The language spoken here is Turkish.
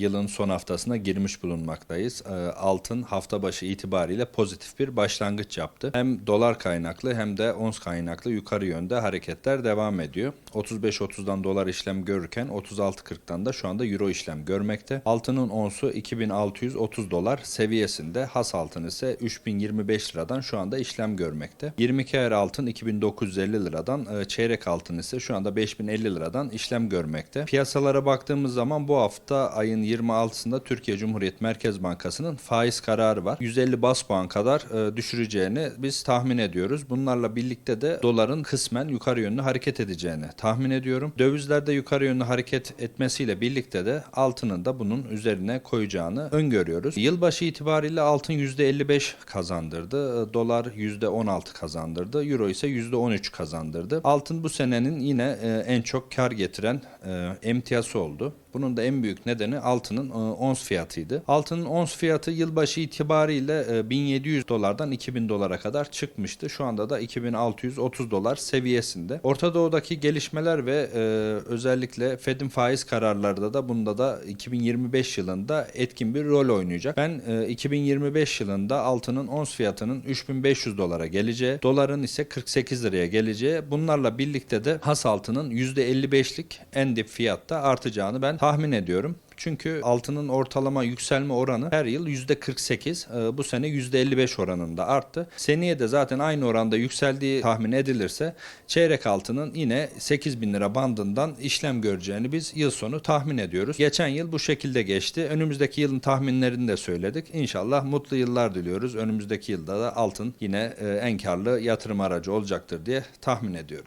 yılın son haftasına girmiş bulunmaktayız. Ee, Altın hafta başı itibariyle pozitif bir başlangıç yaptı. Hem dolar kaynaklı hem de ons kaynaklı yukarı yönde hareketler devam ediyor. 35.30'dan dolar işlem görürken 36.40'dan da şu anda euro işlem görmekte. Altının onsu 2630 dolar seviyesinde. Has altın ise 3025 liradan şu anda işlem görmekte. 22 ayar altın 2950 liradan, e, çeyrek altın ise şu anda 5050 liradan işlem görmekte. Piyasalara baktığımız zaman bu hafta ayın 26'sında Türkiye Cumhuriyet Merkez Bankası'nın faiz kararı var. 150 bas puan kadar e, düşüreceğini biz tahmin ediyoruz. Bunlarla birlikte de doların kısmen yukarı yönlü hareket edeceğini tahmin ediyorum. Dövizlerde yukarı yönlü hareket etmesiyle birlikte de altının da bunun üzerine koyacağını öngörüyoruz. Yılbaşı itibariyle altın %55 kazandırdı. E, Dolar %16 kazandırdı. Euro ise %13 kazandırdı. Altın bu senenin yine e, en çok kar getiren emtiyası oldu. Bunun da en büyük nedeni altının e, ons fiyatıydı. Altının ons fiyatı yılbaşı itibariyle e, 1700 dolardan 2000 dolara kadar çıkmıştı. Şu anda da 2630 dolar seviyesinde. Orta Doğu'daki gelişmeler ve e, özellikle Fed'in faiz kararları da bunda da 2025 yılında etkin bir rol oynayacak. Ben e, 2025 yılında altının ons fiyatının 3500 dolara geleceği, doların ise 48 liraya geleceği, bunlarla birlikte de has altının %55'lik en dip fiyatta artacağını ben tahmin ediyorum. Çünkü altının ortalama yükselme oranı her yıl %48, e, bu sene %55 oranında arttı. Seneye de zaten aynı oranda yükseldiği tahmin edilirse çeyrek altının yine 8 bin lira bandından işlem göreceğini biz yıl sonu tahmin ediyoruz. Geçen yıl bu şekilde geçti. Önümüzdeki yılın tahminlerini de söyledik. İnşallah mutlu yıllar diliyoruz. Önümüzdeki yılda da altın yine e, en karlı yatırım aracı olacaktır diye tahmin ediyoruz.